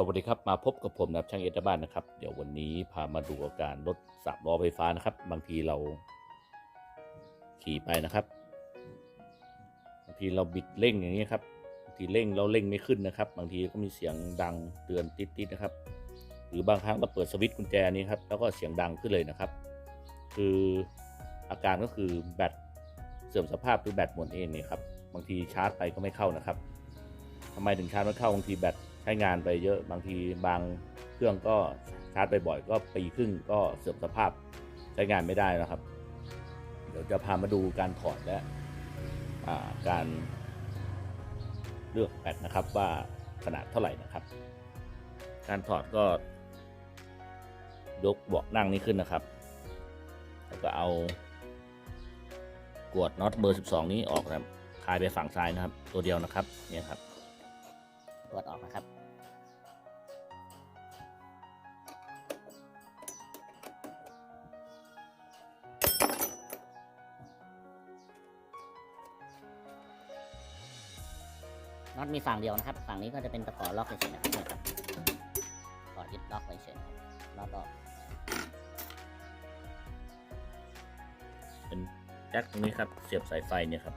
สวัสดีครับ มาพบกับผมนะครับช่างเอตบ้านนะครับ เดี๋ยววันนี้พามาดูอาการรถสามล้อไฟฟ้านะครับ บางทีเราขี่ไปนะครับบางทีเราบิดเร่งอย่างนี้ครับบางทีเร่งเราเร่งไม่ขึ้นนะครับ บางทีก็มีเสียงดังเตือนติดๆนะครับ หรือบางครั้งเราเปิดสวิตช์กุญแจนี้ครับแล้วก็เสียงดังขึ้นเลยนะครับ คืออาการก็คือแบตเสื่อมสภาพหรือแบตหมดเองเนี่ยครับบางทีชาร์จไปก็ไม่เข้านะครับทำไมถึงชาร์จไม่เข้าบางทีแบต ช้งานไปเยอะบางทีบางเครื่องก็ชาร์จไปบ่อยก็ปีครึ่งก็เสื่อมสภาพใช้งานไม่ได้นะครับ เดี๋ยวจะพามาดูการถอดและาการเลือกแบตนะครับว่าขนาดเท่าไหร่นะครับ การถอดก็ยกเบาะนั่งนี้ขึ้นนะครับ แล้วก็เอากวดน็อตเบอร์ 12 นี้ออกนะครับคลายไปฝั่งซ้ายนะครับ ตัวเดียวนะครับเนี่ยครับ น็อตมีฝั่งเดียวนะครับ ฝั่งนี้ก็จะเป็นตะขอล็อกเฉยๆนะครับเนี่ยครับขอยึดล็อกไว้เฉยๆล็อกออกเป็นแจ็คตรงนี้ครับ เสียบสายไฟเนี่ยครับ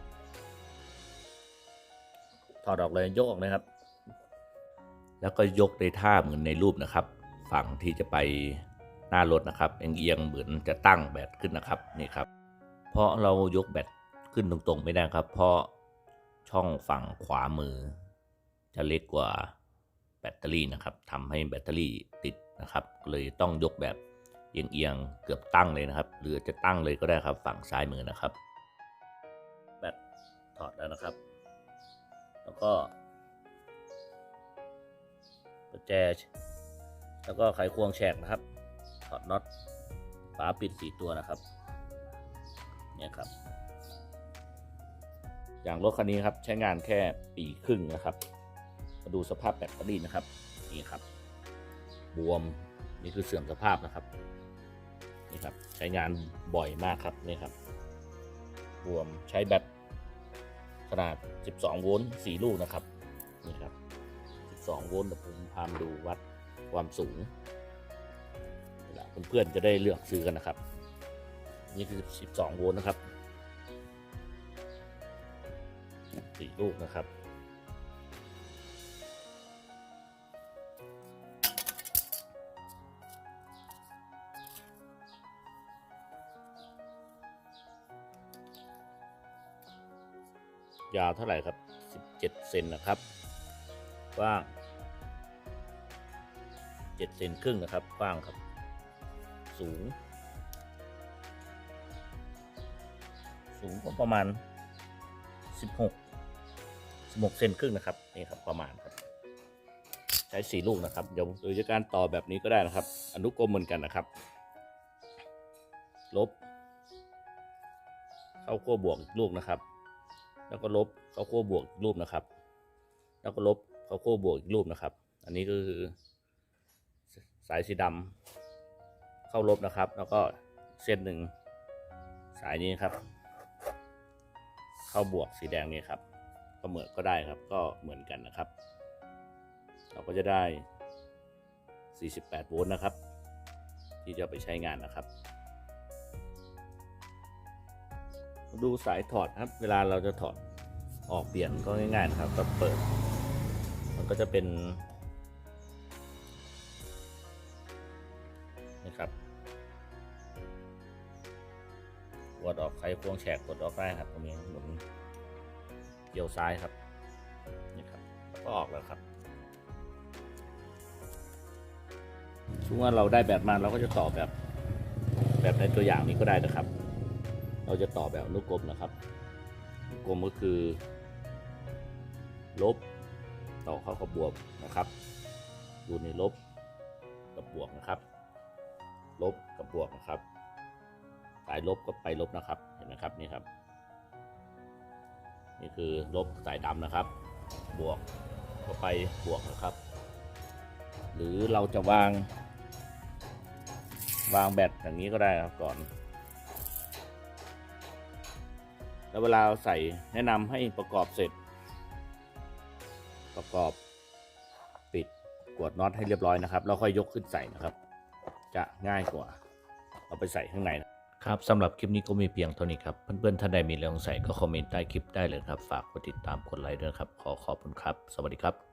ถอดออกเลยยกออกเลยครับ แล้วก็ยกในท่าเหมือนในรูปนะครับ ฝั่งที่จะไปหน้ารถนะครับเอียงๆเหมือนจะตั้งแบตขึ้นนะครับนี่ครับ เพราะเรายกแบตขึ้นตรงๆไม่ได้ครับ เพราะ ช่องฝั่งขวามือ จะเล็กกว่าแบตเตอรี่นะครับทำให้แบตเตอรี่ติดนะครับเลยต้องยกแบบเอียงๆเกือบตั้งเลยนะครับ หรือจะตั้งเลยก็ได้ครับฝั่งซ้ายมือนะครับ แบตถอดแล้วนะครับ แล้วก็กุญแจแล้วก็ไขควงแฉกนะครับ ถอดน็อตฝาปิดสีตัวนะครับ เนี่ยครับ อย่างรถคันนี้ครับใช้งานแค่ปีครึ่งนะครับ มาดูสภาพแบตเตอรี่นะครับนี่ครับ บวมนี่คือเสื่อมสภาพนะครับนี่ครับใช้งานบ่อยมากครับนี่ครับบวมใช้แบตขนาด 12 โวลต์4ลูกนะครับนี่ครับ 12 โวลต์เดี๋ยวผมพามาดูวัดความสูงเวลาเพื่อนๆจะได้เลือกซื้อกันนะครับ นี่คือ 12 โวลต์นะครับ สี่ลูกนะครับ ยาวเท่าไหร่ครับ 17 เซนนะครับกว้าง 7 เซนครึ่งนะครับกว้างครับ สูง สูงก็ประมาณ 16 16เซนครึ่งนะครับนี่ครับประมาณครับ ใช้สี่ลูกนะครับเดี๋ยวโดยการต่อแบบนี้ก็ได้นะครับ อนุกรมเหมือนกันนะครับ ลบ เข้าขั้วบวกลูกนะครับ แล้วก็ลบเข้าขั้วบวกอีกรูปนะครับ แล้วก็ลบเข้าขั้วบวกอีกรูปนะครับ อันนี้ก็คือ สายสีดำเข้าลบนะครับ แล้วก็เส้นหนึ่งสายนี้ครับ เข้าบวกสีแดงนี่ครับ ก็เหมือนก็ได้ครับ ก็เหมือนกันนะครับ เราก็จะได้ 48 โวลต์นะครับ ที่จะไปใช้งานนะครับ ดูสายถอดครับ เวลาเราจะถอดออกเปลี่ยนก็ง่ายๆนะครับก็เปิด มันก็จะเป็นนะครับกดออกไขควงแฉกกดออกได้ครับตรงนี้หมุน เกี่ยวซ้ายครับนี่ครับก็ออกแล้วครับช่วงว่าเราได้แบบมาเราก็จะต่อแบบแบบในตัวอย่างนี้ก็ได้นะครับ เราจะต่อแบบอนุกรมนะครับนุกรมก็คือ ลบ ต่อเข้ากับบวกนะครับ ดูในลบกับบวกนะครับ ลบกับบวกนะครับ สายลบก็ไปลบนะครับ เห็นไหมครับนี่ครับ นี่คือลบสายดำนะครับ บวกก็ไปบวกนะครับ หรือเราจะวาง วางแบตอย่างนี้ก็ได้ครับก่อน แล้วเวลาใส่แนะนำให้ประกอบเสร็จ ประกอบปิดกวดน็อตให้เรียบร้อยนะครับ แล้วค่อยยกขึ้นใส่นะครับ จะง่ายกว่า เอาไปใส่ข้างในนะ ครับสำหรับคลิปนี้ก็มีเพียงเท่านี้ครับ เพื่อนๆ ท่านใดมีเรื่องสงสัยก็คอมเมนต์ใต้คลิปได้เลยครับ ฝากกดติดตามกดไลค์ด้วยครับ ขอขอบคุณครับ สวัสดีครับ